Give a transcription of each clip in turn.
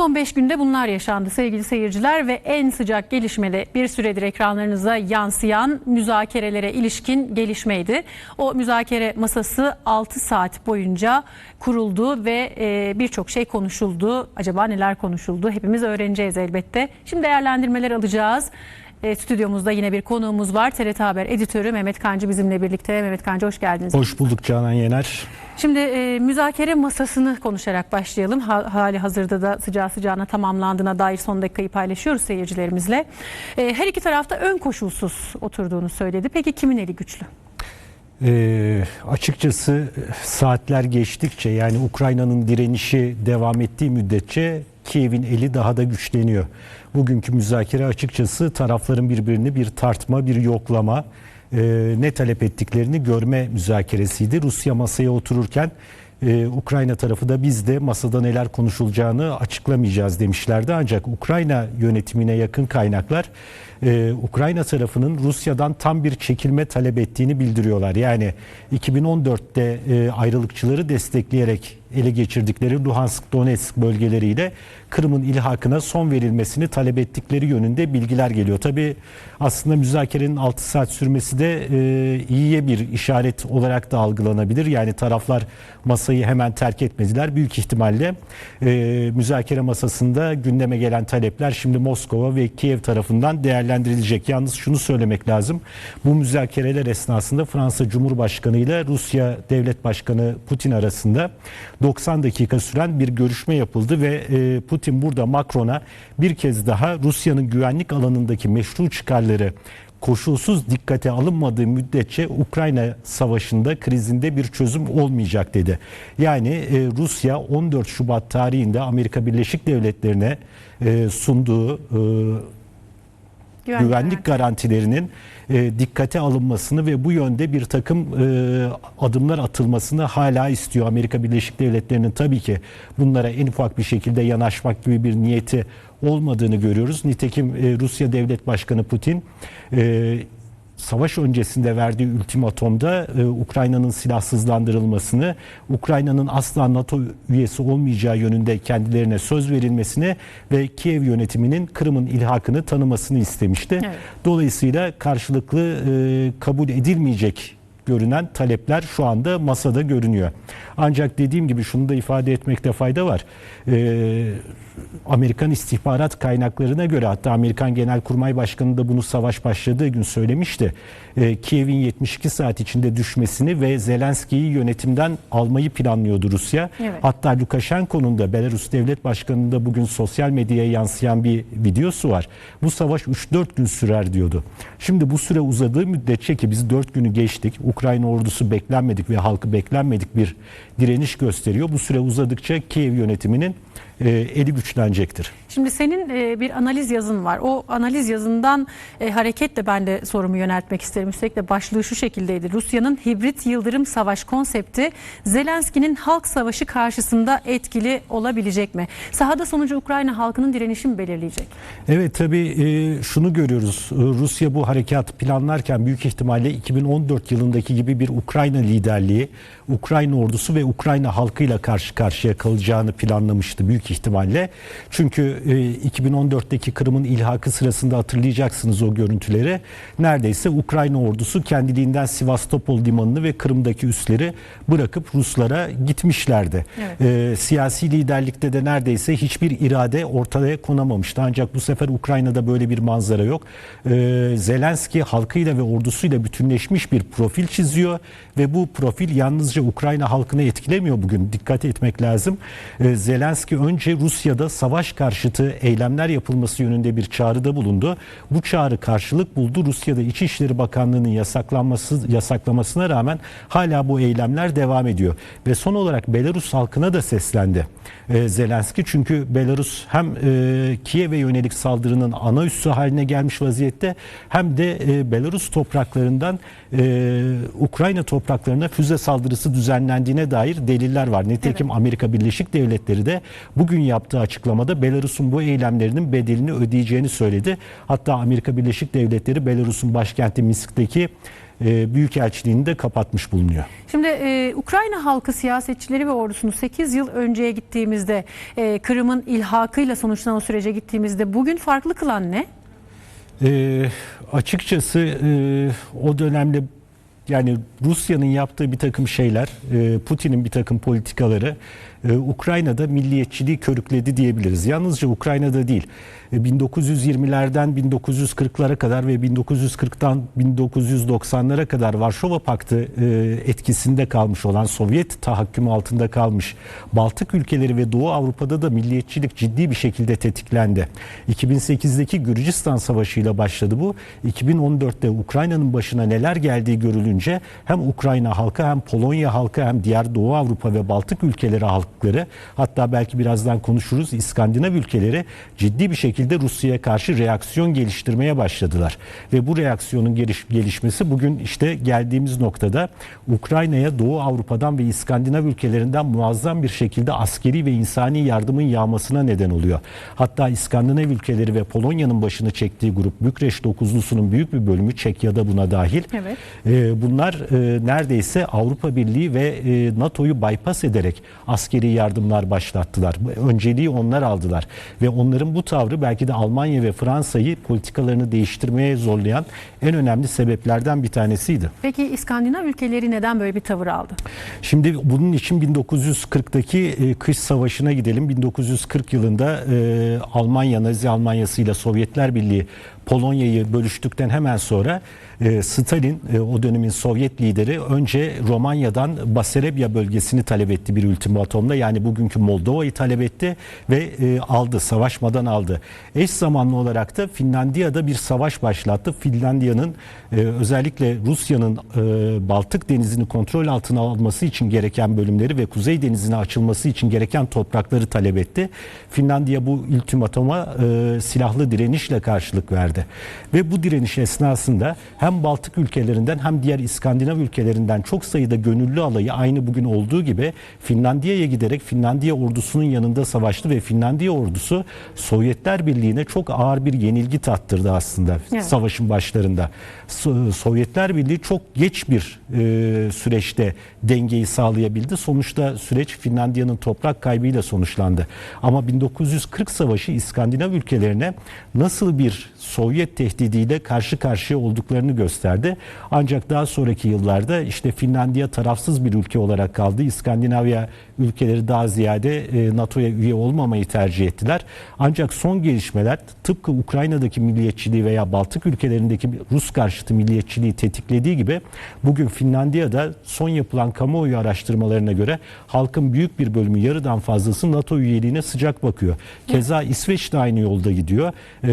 Son 5 günde bunlar yaşandı sevgili seyirciler ve en sıcak gelişmede bir süredir ekranlarınıza yansıyan müzakerelere ilişkin gelişmeydi. O müzakere masası 6 saat boyunca kuruldu ve e, birçok şey konuşuldu. Acaba neler konuşuldu? Hepimiz öğreneceğiz elbette. Şimdi değerlendirmeler alacağız. E, stüdyomuzda yine bir konuğumuz var. TRT Haber editörü Mehmet Kancı bizimle birlikte. Mehmet Kancı hoş geldiniz. Hoş bulduk Canan Yener. Şimdi e, müzakere masasını konuşarak başlayalım. Ha, hali hazırda da sıcağı sıcağına tamamlandığına dair son dakikayı paylaşıyoruz seyircilerimizle. E, her iki tarafta ön koşulsuz oturduğunu söyledi. Peki kimin eli güçlü? Ee, açıkçası saatler geçtikçe yani Ukrayna'nın direnişi devam ettiği müddetçe Kiev'in eli daha da güçleniyor. Bugünkü müzakere açıkçası tarafların birbirini bir tartma, bir yoklama, e, ne talep ettiklerini görme müzakeresiydi. Rusya masaya otururken e, Ukrayna tarafı da biz de masada neler konuşulacağını açıklamayacağız demişlerdi. Ancak Ukrayna yönetimine yakın kaynaklar e, Ukrayna tarafının Rusya'dan tam bir çekilme talep ettiğini bildiriyorlar. Yani 2014'te e, ayrılıkçıları destekleyerek ele geçirdikleri Luhansk, Donetsk bölgeleriyle Kırım'ın ilhakına son verilmesini talep ettikleri yönünde bilgiler geliyor. Tabi aslında müzakerenin 6 saat sürmesi de e, iyiye bir işaret olarak da algılanabilir. Yani taraflar masayı hemen terk etmediler. Büyük ihtimalle e, müzakere masasında gündeme gelen talepler şimdi Moskova ve Kiev tarafından değerlendirilecek. Yalnız şunu söylemek lazım. Bu müzakereler esnasında Fransa Cumhurbaşkanı ile Rusya Devlet Başkanı Putin arasında 90 dakika süren bir görüşme yapıldı ve e, Putin burada Macron'a bir kez daha Rusya'nın güvenlik alanındaki meşru çıkarları koşulsuz dikkate alınmadığı müddetçe Ukrayna savaşında krizinde bir çözüm olmayacak dedi. Yani e, Rusya 14 Şubat tarihinde Amerika Birleşik Devletleri'ne e, sunduğu e, Güvenlik güvenlik garantilerinin e, dikkate alınmasını ve bu yönde bir takım e, adımlar atılmasını hala istiyor. Amerika Birleşik Devletleri'nin tabii ki bunlara en ufak bir şekilde yanaşmak gibi bir niyeti olmadığını görüyoruz. Nitekim e, Rusya Devlet Başkanı Putin e, savaş öncesinde verdiği ultimatomda e, Ukrayna'nın silahsızlandırılmasını, Ukrayna'nın asla NATO üyesi olmayacağı yönünde kendilerine söz verilmesini ve Kiev yönetiminin Kırım'ın ilhakını tanımasını istemişti. Evet. Dolayısıyla karşılıklı e, kabul edilmeyecek görünen talepler şu anda masada görünüyor. Ancak dediğim gibi şunu da ifade etmekte fayda var. Ee, Amerikan istihbarat kaynaklarına göre hatta Amerikan Genelkurmay Başkanı da bunu savaş başladığı gün söylemişti. Ee, Kiev'in 72 saat içinde düşmesini ve Zelenski'yi yönetimden almayı planlıyordu Rusya. Evet. Hatta Lukashenko'nun da Belarus Devlet Başkanı'nın da bugün sosyal medyaya yansıyan bir videosu var. Bu savaş 3-4 gün sürer diyordu. Şimdi bu süre uzadığı müddetçe ki biz 4 günü geçtik. Ukrayna ordusu beklenmedik ve halkı beklenmedik bir direniş gösteriyor. Bu süre uzadıkça Kiev yönetiminin eli güçlenecektir. Şimdi senin e, bir analiz yazın var. O analiz yazından e, hareketle ben de sorumu yöneltmek isterim. Üstelik de başlığı şu şekildeydi. Rusya'nın hibrit yıldırım savaş konsepti Zelenski'nin halk savaşı karşısında etkili olabilecek mi? Sahada sonucu Ukrayna halkının direnişi mi belirleyecek? Evet tabii e, şunu görüyoruz. E, Rusya bu harekatı planlarken büyük ihtimalle 2014 yılındaki gibi bir Ukrayna liderliği, Ukrayna ordusu ve Ukrayna halkıyla karşı karşıya kalacağını planlamıştı büyük ihtimalle. Çünkü e, 2014'teki Kırım'ın ilhakı sırasında hatırlayacaksınız o görüntüleri. Neredeyse Ukrayna ordusu kendiliğinden Sivastopol limanını ve Kırım'daki üsleri bırakıp Ruslara gitmişlerdi. Evet. E, siyasi liderlikte de neredeyse hiçbir irade ortaya konamamıştı. Ancak bu sefer Ukrayna'da böyle bir manzara yok. E, Zelenski halkıyla ve ordusuyla bütünleşmiş bir profil çiziyor ve bu profil yalnızca Ukrayna halkını etkilemiyor bugün. Dikkat etmek lazım. E, Zelenski önce Rusya'da savaş karşıtı eylemler yapılması yönünde bir çağrıda bulundu. Bu çağrı karşılık buldu. Rusya'da İçişleri Bakanlığı'nın yasaklanması yasaklamasına rağmen hala bu eylemler devam ediyor. Ve son olarak Belarus halkına da seslendi. E, Zelenski çünkü Belarus hem e, Kiev'e yönelik saldırının ana üssü haline gelmiş vaziyette hem de e, Belarus topraklarından e, Ukrayna topraklarına füze saldırısı nasıl düzenlendiğine dair deliller var. Nitekim Amerika Birleşik Devletleri de bugün yaptığı açıklamada Belarus'un bu eylemlerinin bedelini ödeyeceğini söyledi. Hatta Amerika Birleşik Devletleri Belarus'un başkenti Minsk'teki e, büyükelçiliğini de kapatmış bulunuyor. Şimdi e, Ukrayna halkı siyasetçileri ve ordusunu 8 yıl önceye gittiğimizde e, Kırım'ın ilhakıyla sonuçlanan o sürece gittiğimizde bugün farklı kılan ne? E, açıkçası e, o dönemde yani Rusya'nın yaptığı bir takım şeyler, e, Putin'in bir takım politikaları e, Ukrayna'da milliyetçiliği körükledi diyebiliriz. Yalnızca Ukrayna'da değil, e, 1920'lerden 1940'lara kadar ve 1940'tan 1990'lara kadar Varşova Paktı e, etkisinde kalmış olan Sovyet tahakkümü altında kalmış Baltık ülkeleri ve Doğu Avrupa'da da milliyetçilik ciddi bir şekilde tetiklendi. 2008'deki Gürcistan Savaşı ile başladı bu. 2014'te Ukrayna'nın başına neler geldiği görülünce hem Ukrayna halkı hem Polonya halkı hem diğer Doğu Avrupa ve Baltık ülkeleri halkları hatta belki birazdan konuşuruz İskandinav ülkeleri ciddi bir şekilde Rusya'ya karşı reaksiyon geliştirmeye başladılar. Ve bu reaksiyonun geliş, gelişmesi bugün işte geldiğimiz noktada Ukrayna'ya Doğu Avrupa'dan ve İskandinav ülkelerinden muazzam bir şekilde askeri ve insani yardımın yağmasına neden oluyor. Hatta İskandinav ülkeleri ve Polonya'nın başını çektiği grup Bükreş dokuzlusunun büyük bir bölümü Çekya'da buna dahil. Evet. Ee, bunlar e, neredeyse Avrupa Birliği ve e, NATO'yu bypass ederek askeri yardımlar başlattılar. Önceliği onlar aldılar ve onların bu tavrı belki de Almanya ve Fransa'yı politikalarını değiştirmeye zorlayan en önemli sebeplerden bir tanesiydi. Peki İskandinav ülkeleri neden böyle bir tavır aldı? Şimdi bunun için 1940'daki e, kış savaşına gidelim. 1940 yılında e, Almanya, Nazi Almanyası ile Sovyetler Birliği Polonya'yı bölüştükten hemen sonra e, Stalin e, o dönemin Sovyet lideri önce Romanya'dan Basarabya bölgesini talep etti bir ultimatomla. Yani bugünkü Moldova'yı talep etti ve e, aldı, savaşmadan aldı. Eş zamanlı olarak da Finlandiya'da bir savaş başlattı. Finlandiya'nın özellikle Rusya'nın Baltık Denizi'ni kontrol altına alması için gereken bölümleri ve Kuzey Denizi'ne açılması için gereken toprakları talep etti. Finlandiya bu ultimatoma silahlı direnişle karşılık verdi. Ve bu direniş esnasında hem Baltık ülkelerinden hem diğer İskandinav ülkelerinden çok sayıda gönüllü alayı aynı bugün olduğu gibi Finlandiya'ya giderek Finlandiya ordusunun yanında savaştı ve Finlandiya ordusu Sovyetler Birliği'ne çok ağır bir yenilgi tattırdı aslında Evet. savaşın başlarında. So- Sovyetler Birliği çok geç bir e, süreçte dengeyi sağlayabildi. Sonuçta süreç Finlandiya'nın toprak kaybıyla sonuçlandı. Ama 1940 Savaşı İskandinav ülkelerine nasıl bir Sovyet tehdidiyle karşı karşıya olduklarını gösterdi. Ancak daha sonraki yıllarda işte Finlandiya tarafsız bir ülke olarak kaldı. İskandinavya ülkeleri daha ziyade e, NATO'ya üye olmamayı tercih ettiler. Ancak son gelişmeler tıpkı Ukrayna'daki milliyetçiliği veya Baltık ülkelerindeki Rus karşıtı milliyetçiliği tetiklediği gibi bugün Finlandiya'da son yapılan kamuoyu araştırmalarına göre halkın büyük bir bölümü yarıdan fazlası NATO üyeliğine sıcak bakıyor. Keza İsveç de aynı yolda gidiyor. E,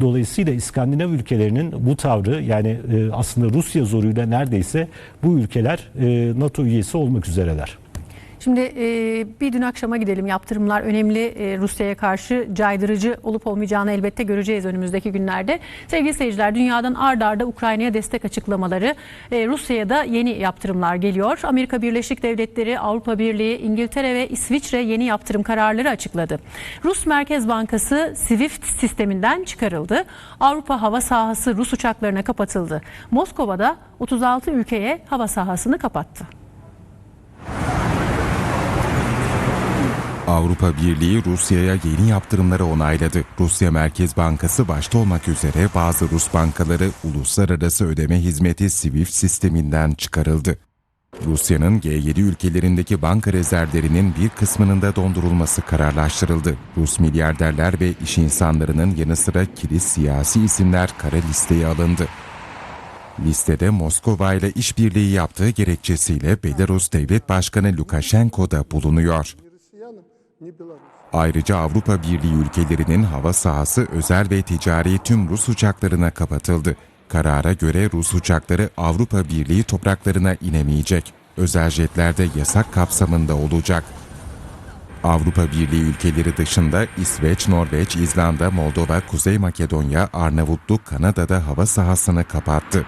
dolayısıyla İskandinav ülkelerinin bu tavrı yani e, aslında Rusya zoruyla neredeyse bu ülkeler e, NATO üyesi olmak üzereler. Şimdi e, bir dün akşama gidelim. Yaptırımlar önemli. E, Rusya'ya karşı caydırıcı olup olmayacağını elbette göreceğiz önümüzdeki günlerde. Sevgili seyirciler dünyadan ard arda Ukrayna'ya destek açıklamaları. E, Rusya'ya da yeni yaptırımlar geliyor. Amerika Birleşik Devletleri, Avrupa Birliği, İngiltere ve İsviçre yeni yaptırım kararları açıkladı. Rus Merkez Bankası SWIFT sisteminden çıkarıldı. Avrupa hava sahası Rus uçaklarına kapatıldı. Moskova'da 36 ülkeye hava sahasını kapattı. Avrupa Birliği Rusya'ya yeni yaptırımları onayladı. Rusya Merkez Bankası başta olmak üzere bazı Rus bankaları uluslararası ödeme hizmeti SWIFT sisteminden çıkarıldı. Rusya'nın G7 ülkelerindeki banka rezervlerinin bir kısmının da dondurulması kararlaştırıldı. Rus milyarderler ve iş insanlarının yanı sıra kilit siyasi isimler kara listeye alındı. Listede Moskova ile işbirliği yaptığı gerekçesiyle Belarus Devlet Başkanı Lukashenko da bulunuyor. Ayrıca Avrupa Birliği ülkelerinin hava sahası özel ve ticari tüm Rus uçaklarına kapatıldı. Karara göre Rus uçakları Avrupa Birliği topraklarına inemeyecek. Özel jetler de yasak kapsamında olacak. Avrupa Birliği ülkeleri dışında İsveç, Norveç, İzlanda, Moldova, Kuzey Makedonya, Arnavutluk, Kanada'da hava sahasını kapattı.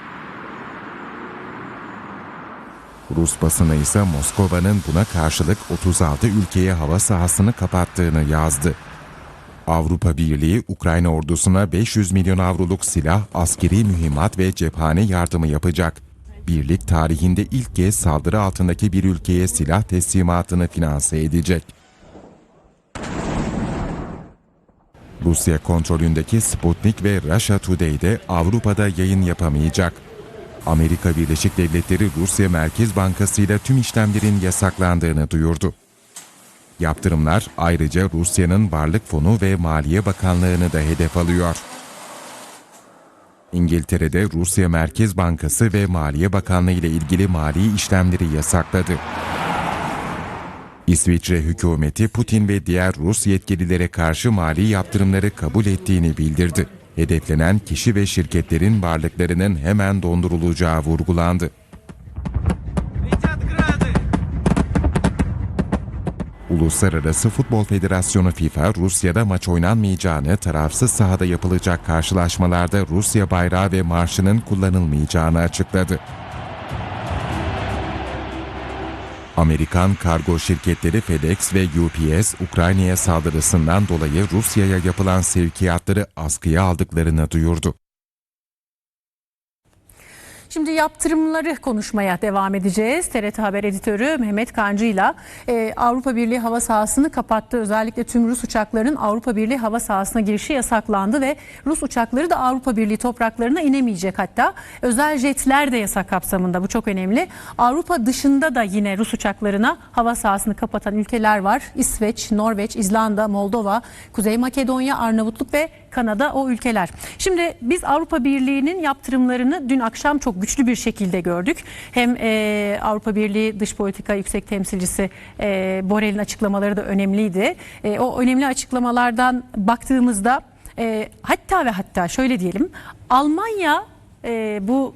Rus basını ise Moskova'nın buna karşılık 36 ülkeye hava sahasını kapattığını yazdı. Avrupa Birliği, Ukrayna ordusuna 500 milyon avroluk silah, askeri mühimmat ve cephane yardımı yapacak. Birlik tarihinde ilk kez saldırı altındaki bir ülkeye silah teslimatını finanse edecek. Rusya kontrolündeki Sputnik ve Russia Today de Avrupa'da yayın yapamayacak. Amerika Birleşik Devletleri Rusya Merkez Bankası ile tüm işlemlerin yasaklandığını duyurdu. Yaptırımlar ayrıca Rusya'nın Varlık Fonu ve Maliye Bakanlığı'nı da hedef alıyor. İngiltere'de Rusya Merkez Bankası ve Maliye Bakanlığı ile ilgili mali işlemleri yasakladı. İsviçre hükümeti Putin ve diğer Rus yetkililere karşı mali yaptırımları kabul ettiğini bildirdi hedeflenen kişi ve şirketlerin varlıklarının hemen dondurulacağı vurgulandı. Uluslararası Futbol Federasyonu FIFA, Rusya'da maç oynanmayacağını, tarafsız sahada yapılacak karşılaşmalarda Rusya bayrağı ve marşının kullanılmayacağını açıkladı. Amerikan kargo şirketleri FedEx ve UPS, Ukrayna'ya saldırısından dolayı Rusya'ya yapılan sevkiyatları askıya aldıklarını duyurdu. Şimdi yaptırımları konuşmaya devam edeceğiz. TRT Haber editörü Mehmet Kancı ile e, Avrupa Birliği hava sahasını kapattı. Özellikle tüm Rus uçaklarının Avrupa Birliği hava sahasına girişi yasaklandı ve Rus uçakları da Avrupa Birliği topraklarına inemeyecek hatta. Özel jetler de yasak kapsamında bu çok önemli. Avrupa dışında da yine Rus uçaklarına hava sahasını kapatan ülkeler var. İsveç, Norveç, İzlanda, Moldova, Kuzey Makedonya, Arnavutluk ve Kanada o ülkeler. Şimdi biz Avrupa Birliği'nin yaptırımlarını dün akşam çok güçlü bir şekilde gördük. Hem e, Avrupa Birliği Dış Politika Yüksek Temsilcisi e, Borrell'in açıklamaları da önemliydi. E, o önemli açıklamalardan baktığımızda e, hatta ve hatta şöyle diyelim Almanya e, bu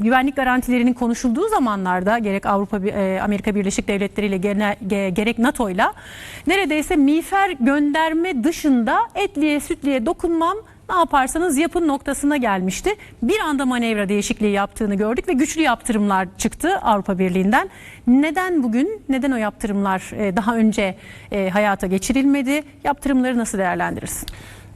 güvenlik garantilerinin konuşulduğu zamanlarda gerek Avrupa e, Birleşik Devletleri ile gerek NATO ile neredeyse miğfer gönderme dışında etliye sütliye dokunmam ne yaparsanız yapın noktasına gelmişti. Bir anda manevra değişikliği yaptığını gördük ve güçlü yaptırımlar çıktı Avrupa Birliği'nden. Neden bugün, neden o yaptırımlar e, daha önce e, hayata geçirilmedi? Yaptırımları nasıl değerlendirirsin?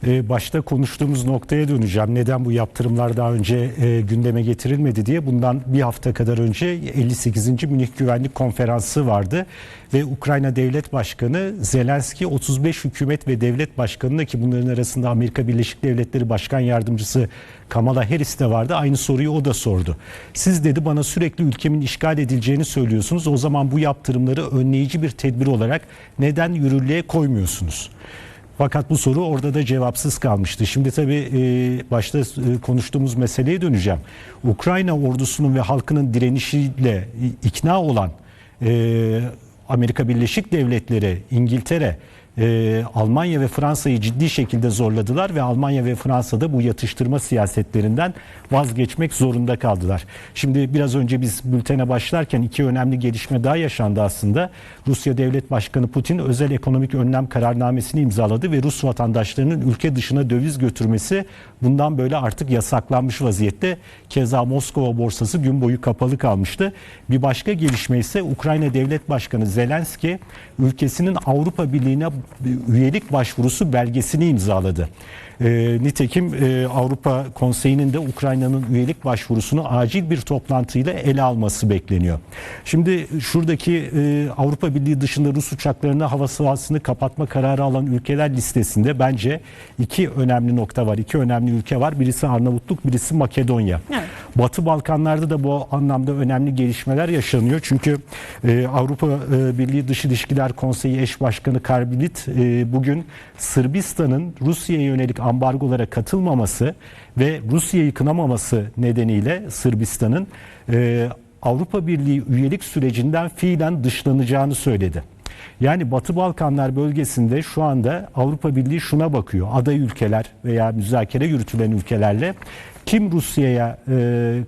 Ee, başta konuştuğumuz noktaya döneceğim. Neden bu yaptırımlar daha önce e, gündeme getirilmedi diye. Bundan bir hafta kadar önce 58. Münih Güvenlik Konferansı vardı ve Ukrayna Devlet Başkanı Zelenski 35 hükümet ve devlet başkanına ki bunların arasında Amerika Birleşik Devletleri Başkan Yardımcısı Kamala Harris de vardı. Aynı soruyu o da sordu. Siz dedi bana sürekli ülkemin işgal edileceğini söylüyorsunuz. O zaman bu yaptırımları önleyici bir tedbir olarak neden yürürlüğe koymuyorsunuz? Fakat bu soru orada da cevapsız kalmıştı. Şimdi tabii e, başta e, konuştuğumuz meseleye döneceğim. Ukrayna ordusunun ve halkının direnişiyle ikna olan e, Amerika Birleşik Devletleri, İngiltere, e, Almanya ve Fransa'yı ciddi şekilde zorladılar ve Almanya ve Fransa'da bu yatıştırma siyasetlerinden vazgeçmek zorunda kaldılar. Şimdi biraz önce biz bültene başlarken iki önemli gelişme daha yaşandı aslında. Rusya Devlet Başkanı Putin özel ekonomik önlem kararnamesini imzaladı ve Rus vatandaşlarının ülke dışına döviz götürmesi bundan böyle artık yasaklanmış vaziyette. Keza Moskova borsası gün boyu kapalı kalmıştı. Bir başka gelişme ise Ukrayna Devlet Başkanı Zelenski ülkesinin Avrupa Birliği'ne üyelik başvurusu belgesini imzaladı. E, nitekim e, Avrupa Konseyi'nin de Ukrayna'nın üyelik başvurusunu acil bir toplantıyla ele alması bekleniyor. Şimdi şuradaki e, Avrupa Birliği dışında Rus uçaklarına hava sahasını kapatma kararı alan ülkeler listesinde bence iki önemli nokta var. iki önemli ülke var. Birisi Arnavutluk, birisi Makedonya. Evet. Batı Balkanlarda da bu anlamda önemli gelişmeler yaşanıyor. Çünkü e, Avrupa e, Birliği Dış İlişkiler Konseyi Eş Başkanı Karbilit e, bugün Sırbistan'ın Rusya'ya yönelik ambargolara katılmaması ve Rusya'yı kınamaması nedeniyle Sırbistan'ın e, Avrupa Birliği üyelik sürecinden fiilen dışlanacağını söyledi. Yani Batı Balkanlar bölgesinde şu anda Avrupa Birliği şuna bakıyor. Aday ülkeler veya müzakere yürütülen ülkelerle kim Rusya'ya e,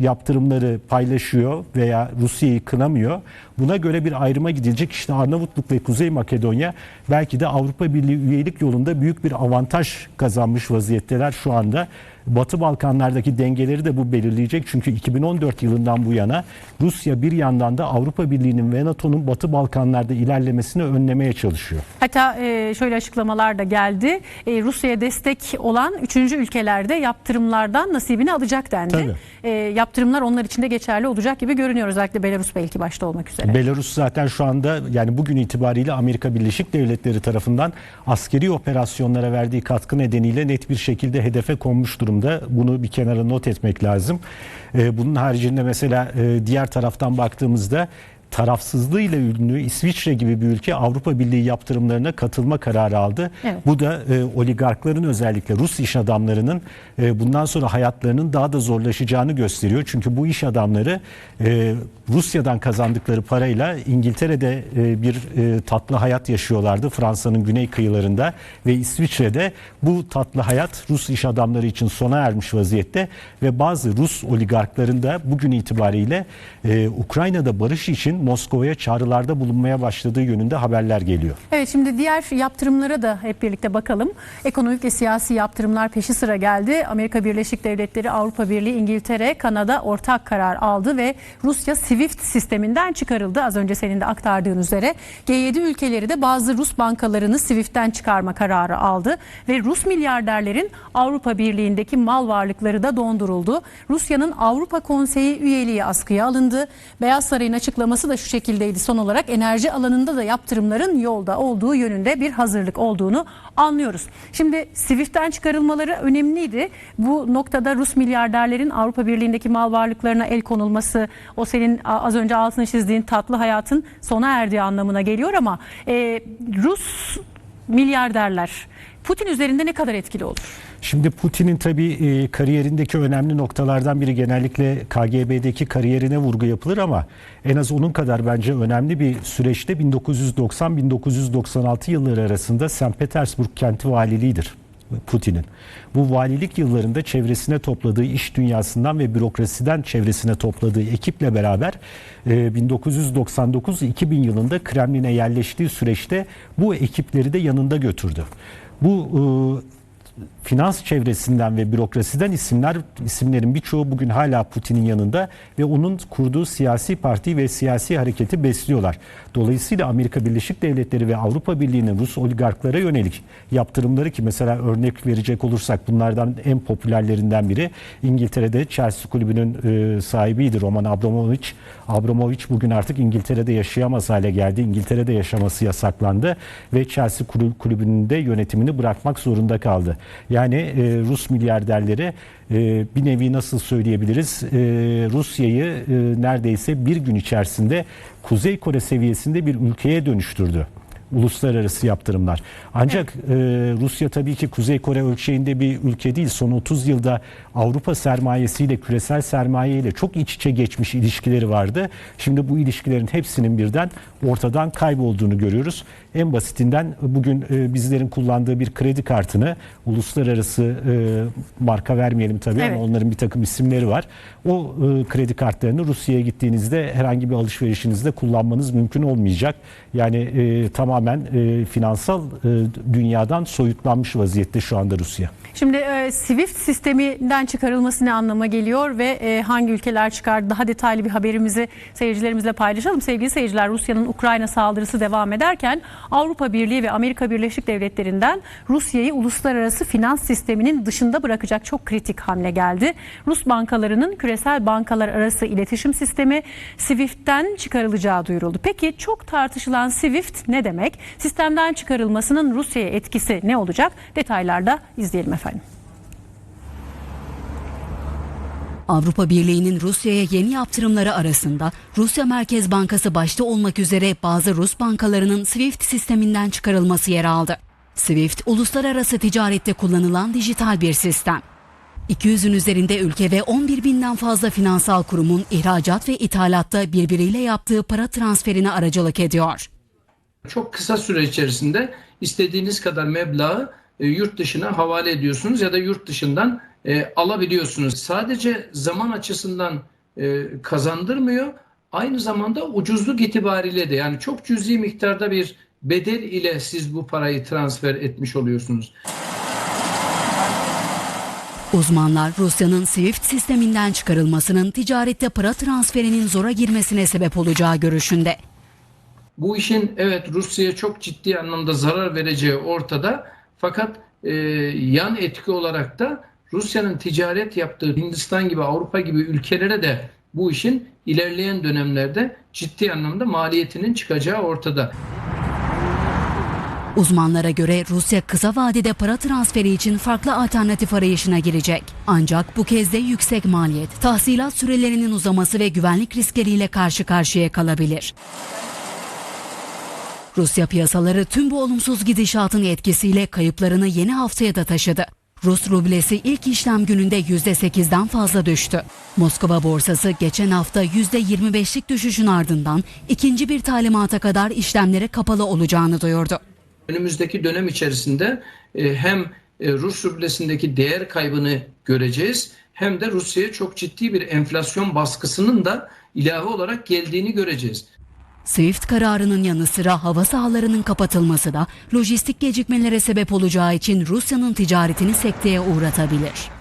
yaptırımları paylaşıyor veya Rusya'yı kınamıyor. Buna göre bir ayrıma gidilecek. İşte Arnavutluk ve Kuzey Makedonya belki de Avrupa Birliği üyelik yolunda büyük bir avantaj kazanmış vaziyetteler şu anda. Batı Balkanlardaki dengeleri de bu belirleyecek. Çünkü 2014 yılından bu yana Rusya bir yandan da Avrupa Birliği'nin ve NATO'nun Batı Balkanlarda ilerlemesini önlemeye çalışıyor. Hatta e, şöyle açıklamalar da geldi. E, Rusya'ya destek olan üçüncü ülkelerde yaptırımlardan nasibini alacak dendi. Tabii. E, yaptırımlar onlar için de geçerli olacak gibi görünüyor. Özellikle Belarus belki başta olmak üzere. Belarus zaten şu anda yani bugün itibariyle Amerika Birleşik Devletleri tarafından askeri operasyonlara verdiği katkı nedeniyle net bir şekilde hedefe konmuş durumda. Bunu bir kenara not etmek lazım. Ee, bunun haricinde mesela e, diğer taraftan baktığımızda tarafsızlığıyla ünlü İsviçre gibi bir ülke Avrupa Birliği yaptırımlarına katılma kararı aldı. Evet. Bu da e, oligarkların özellikle Rus iş adamlarının e, bundan sonra hayatlarının daha da zorlaşacağını gösteriyor. Çünkü bu iş adamları e, Rusya'dan kazandıkları parayla İngiltere'de e, bir e, tatlı hayat yaşıyorlardı. Fransa'nın güney kıyılarında ve İsviçre'de bu tatlı hayat Rus iş adamları için sona ermiş vaziyette ve bazı Rus oligarkların da bugün itibariyle e, Ukrayna'da barış için Moskova'ya çağrılarda bulunmaya başladığı yönünde haberler geliyor. Evet şimdi diğer yaptırımlara da hep birlikte bakalım. Ekonomik ve siyasi yaptırımlar peşi sıra geldi. Amerika Birleşik Devletleri, Avrupa Birliği, İngiltere, Kanada ortak karar aldı ve Rusya SWIFT sisteminden çıkarıldı. Az önce senin de aktardığın üzere. G7 ülkeleri de bazı Rus bankalarını SWIFT'ten çıkarma kararı aldı ve Rus milyarderlerin Avrupa Birliği'ndeki mal varlıkları da donduruldu. Rusya'nın Avrupa Konseyi üyeliği askıya alındı. Beyaz Saray'ın açıklaması da şu şekildeydi son olarak enerji alanında da yaptırımların yolda olduğu yönünde bir hazırlık olduğunu anlıyoruz. Şimdi SWIFT'ten çıkarılmaları önemliydi. Bu noktada Rus milyarderlerin Avrupa Birliği'ndeki mal varlıklarına el konulması o senin az önce altını çizdiğin tatlı hayatın sona erdiği anlamına geliyor ama e, Rus milyarderler Putin üzerinde ne kadar etkili olur? Şimdi Putin'in tabii e, kariyerindeki önemli noktalardan biri genellikle KGB'deki kariyerine vurgu yapılır ama en az onun kadar bence önemli bir süreçte 1990-1996 yılları arasında St. Petersburg kenti valiliğidir Putin'in. Bu valilik yıllarında çevresine topladığı iş dünyasından ve bürokrasiden çevresine topladığı ekiple beraber e, 1999-2000 yılında Kremlin'e yerleştiği süreçte bu ekipleri de yanında götürdü. Bu e, finans çevresinden ve bürokrasiden isimler isimlerin birçoğu bugün hala Putin'in yanında ve onun kurduğu siyasi parti ve siyasi hareketi besliyorlar. Dolayısıyla Amerika Birleşik Devletleri ve Avrupa Birliği'nin Rus oligarklara yönelik yaptırımları ki mesela örnek verecek olursak bunlardan en popülerlerinden biri İngiltere'de Chelsea kulübünün e, sahibiydi Roman Abramovich. Abramovich bugün artık İngiltere'de yaşayamaz hale geldi. İngiltere'de yaşaması yasaklandı ve Chelsea kulü- kulübünün de yönetimini bırakmak zorunda kaldı. Yani e, Rus milyarderleri e, bir nevi nasıl söyleyebiliriz? E, Rusya'yı e, neredeyse bir gün içerisinde Kuzey Kore seviyesinde bir ülkeye dönüştürdü uluslararası yaptırımlar. Ancak e, Rusya tabii ki Kuzey Kore ölçeğinde bir ülke değil. Son 30 yılda Avrupa sermayesiyle, küresel sermayeyle çok iç içe geçmiş ilişkileri vardı. Şimdi bu ilişkilerin hepsinin birden ortadan kaybolduğunu görüyoruz. En basitinden bugün e, bizlerin kullandığı bir kredi kartını uluslararası e, marka vermeyelim tabii Evet. ama onların bir takım isimleri var. O e, kredi kartlarını Rusya'ya gittiğinizde herhangi bir alışverişinizde kullanmanız mümkün olmayacak. Yani e, tamamen e, finansal e, dünyadan soyutlanmış vaziyette şu anda Rusya. Şimdi e, SWIFT sisteminden çıkarılması ne anlama geliyor ve e, hangi ülkeler çıkardı? Daha detaylı bir haberimizi seyircilerimizle paylaşalım. Sevgili seyirciler Rusya'nın Ukrayna saldırısı devam ederken Avrupa Birliği ve Amerika Birleşik Devletleri'nden Rusya'yı uluslararası finans sisteminin dışında bırakacak çok kritik hamle geldi. Rus bankalarının küresel bankalar arası iletişim sistemi SWIFT'ten çıkarılacağı duyuruldu. Peki çok tartışılan SWIFT ne demek? Sistemden çıkarılmasının Rusya'ya etkisi ne olacak? Detaylarda izleyelim efendim. Avrupa Birliği'nin Rusya'ya yeni yaptırımları arasında Rusya Merkez Bankası başta olmak üzere bazı Rus bankalarının SWIFT sisteminden çıkarılması yer aldı. SWIFT, uluslararası ticarette kullanılan dijital bir sistem. 200'ün üzerinde ülke ve 11 binden fazla finansal kurumun ihracat ve ithalatta birbiriyle yaptığı para transferine aracılık ediyor. Çok kısa süre içerisinde istediğiniz kadar meblağı e, yurt dışına havale ediyorsunuz ya da yurt dışından e, alabiliyorsunuz. Sadece zaman açısından e, kazandırmıyor, aynı zamanda ucuzluk itibariyle de yani çok cüzi miktarda bir bedel ile siz bu parayı transfer etmiş oluyorsunuz. Uzmanlar Rusya'nın SWIFT sisteminden çıkarılmasının ticarette para transferinin zora girmesine sebep olacağı görüşünde. Bu işin evet Rusya'ya çok ciddi anlamda zarar vereceği ortada. Fakat e, yan etki olarak da Rusya'nın ticaret yaptığı Hindistan gibi Avrupa gibi ülkelere de bu işin ilerleyen dönemlerde ciddi anlamda maliyetinin çıkacağı ortada. Uzmanlara göre Rusya kısa vadede para transferi için farklı alternatif arayışına girecek. Ancak bu kez de yüksek maliyet, tahsilat sürelerinin uzaması ve güvenlik riskleriyle karşı karşıya kalabilir. Rusya piyasaları tüm bu olumsuz gidişatın etkisiyle kayıplarını yeni haftaya da taşıdı. Rus rublesi ilk işlem gününde %8'den fazla düştü. Moskova borsası geçen hafta %25'lik düşüşün ardından ikinci bir talimata kadar işlemlere kapalı olacağını duyurdu. Önümüzdeki dönem içerisinde e, hem e, Rus rublesindeki değer kaybını göreceğiz hem de Rusya'ya çok ciddi bir enflasyon baskısının da ilave olarak geldiğini göreceğiz. SWIFT kararının yanı sıra hava sahalarının kapatılması da lojistik gecikmelere sebep olacağı için Rusya'nın ticaretini sekteye uğratabilir.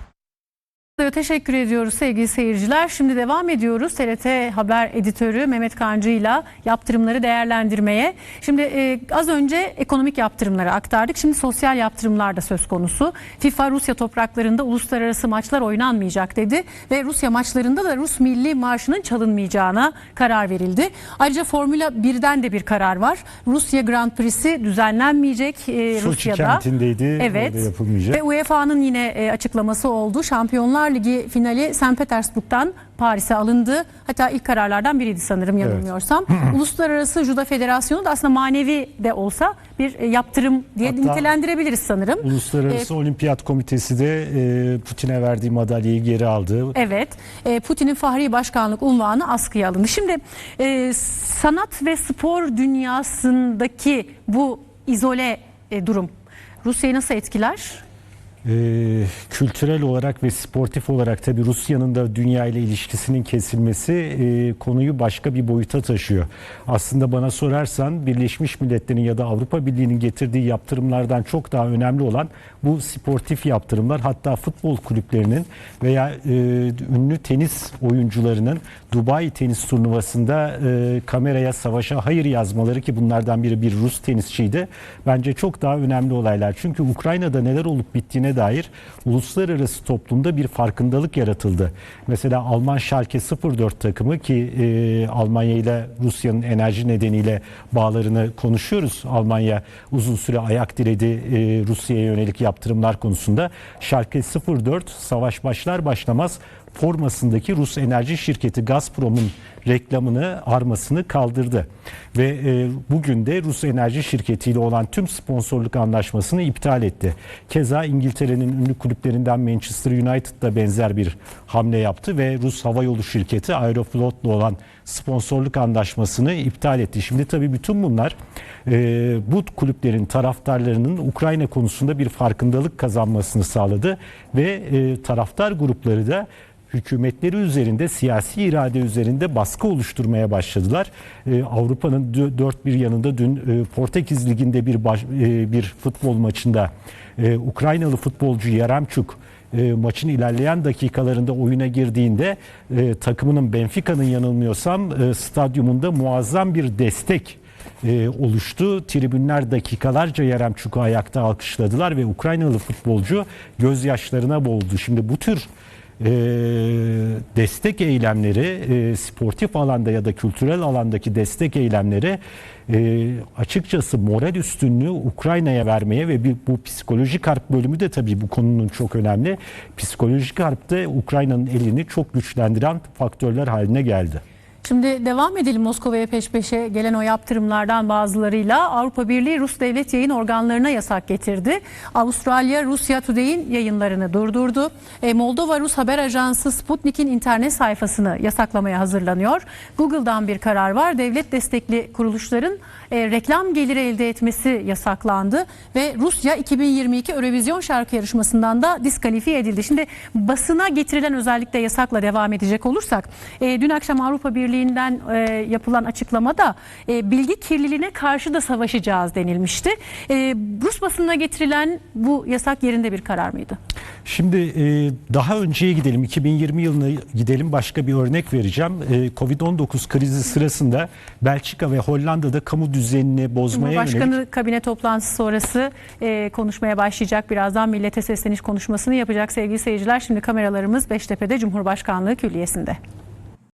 Teşekkür ediyoruz sevgili seyirciler. Şimdi devam ediyoruz TRT Haber Editörü Mehmet Kancı ile yaptırımları değerlendirmeye. Şimdi e, az önce ekonomik yaptırımları aktardık. Şimdi sosyal yaptırımlar da söz konusu. FIFA Rusya topraklarında uluslararası maçlar oynanmayacak dedi ve Rusya maçlarında da Rus milli marşının çalınmayacağına karar verildi. Ayrıca Formula 1'den de bir karar var. Rusya Grand Prix'si düzenlenmeyecek e, Soçi Rusya'da. kentindeydi. Evet. Orada yapılmayacak. Ve UEFA'nın yine e, açıklaması oldu. Şampiyonlar Ligi finali St. Petersburg'dan Paris'e alındı. Hatta ilk kararlardan biriydi sanırım yanılmıyorsam. Uluslararası Judo Federasyonu da aslında manevi de olsa bir e, yaptırım diye Hatta nitelendirebiliriz sanırım. Uluslararası Olimpiyat Komitesi de e, Putin'e verdiği madalyayı geri aldı. Evet, e, Putin'in Fahri Başkanlık unvanı askıya alındı. Şimdi e, sanat ve spor dünyasındaki bu izole e, durum Rusya'yı nasıl etkiler? Ee, kültürel olarak ve sportif olarak tabii Rusya'nın da dünya ile ilişkisinin kesilmesi e, konuyu başka bir boyuta taşıyor. Aslında bana sorarsan Birleşmiş Milletler'in ya da Avrupa Birliği'nin getirdiği yaptırımlardan çok daha önemli olan bu sportif yaptırımlar. Hatta futbol kulüplerinin veya e, ünlü tenis oyuncularının Dubai tenis turnuvasında e, kameraya savaşa hayır yazmaları ki bunlardan biri bir Rus tenisçiydi. Bence çok daha önemli olaylar. Çünkü Ukrayna'da neler olup bittiğine dair uluslararası toplumda bir farkındalık yaratıldı. Mesela Alman Schalke 04 takımı ki e, Almanya ile Rusya'nın enerji nedeniyle bağlarını konuşuyoruz. Almanya uzun süre ayak diredi e, Rusya'ya yönelik yaptırımlar konusunda. Schalke 04 savaş başlar başlamaz formasındaki Rus enerji şirketi Gazprom'un reklamını, armasını kaldırdı. Ve e, bugün de Rus enerji şirketiyle olan tüm sponsorluk anlaşmasını iptal etti. Keza İngiltere'nin ünlü kulüplerinden Manchester United da benzer bir hamle yaptı ve Rus havayolu şirketi Aeroflot'la olan sponsorluk anlaşmasını iptal etti. Şimdi tabii bütün bunlar e, bu kulüplerin taraftarlarının Ukrayna konusunda bir farkındalık kazanmasını sağladı ve e, taraftar grupları da hükümetleri üzerinde siyasi irade üzerinde baskı oluşturmaya başladılar. Ee, Avrupa'nın dö- dört bir yanında dün e, Portekiz Ligi'nde bir baş- e, bir futbol maçında e, Ukraynalı futbolcu Yaramçuk e, maçın ilerleyen dakikalarında oyuna girdiğinde e, takımının Benfica'nın yanılmıyorsam e, stadyumunda muazzam bir destek e, oluştu. Tribünler dakikalarca Yaremçuk'u ayakta alkışladılar ve Ukraynalı futbolcu gözyaşlarına boğuldu. Şimdi bu tür e, destek eylemleri e, sportif alanda ya da kültürel alandaki destek eylemleri e, açıkçası moral üstünlüğü Ukrayna'ya vermeye ve bir, bu psikolojik harp bölümü de tabii bu konunun çok önemli. Psikolojik harpte Ukrayna'nın elini çok güçlendiren faktörler haline geldi. Şimdi devam edelim Moskova'ya peş peşe gelen o yaptırımlardan bazılarıyla. Avrupa Birliği Rus devlet yayın organlarına yasak getirdi. Avustralya Rusya Today'in yayınlarını durdurdu. E, Moldova Rus haber ajansı Sputnik'in internet sayfasını yasaklamaya hazırlanıyor. Google'dan bir karar var. Devlet destekli kuruluşların e, reklam geliri elde etmesi yasaklandı ve Rusya 2022 Eurovision şarkı yarışmasından da diskalifiye edildi. Şimdi basına getirilen özellikle yasakla devam edecek olursak e, dün akşam Avrupa Birliği Birliği'nden e, yapılan açıklamada e, bilgi kirliliğine karşı da savaşacağız denilmişti. E, Rus basınına getirilen bu yasak yerinde bir karar mıydı? Şimdi e, daha önceye gidelim. 2020 yılına gidelim. Başka bir örnek vereceğim. E, Covid-19 krizi sırasında Belçika ve Hollanda'da kamu düzenini bozmaya yönelik Cumhurbaşkanı kabine toplantısı sonrası e, konuşmaya başlayacak. Birazdan millete sesleniş konuşmasını yapacak sevgili seyirciler. Şimdi kameralarımız Beştepe'de Cumhurbaşkanlığı Külliyesi'nde.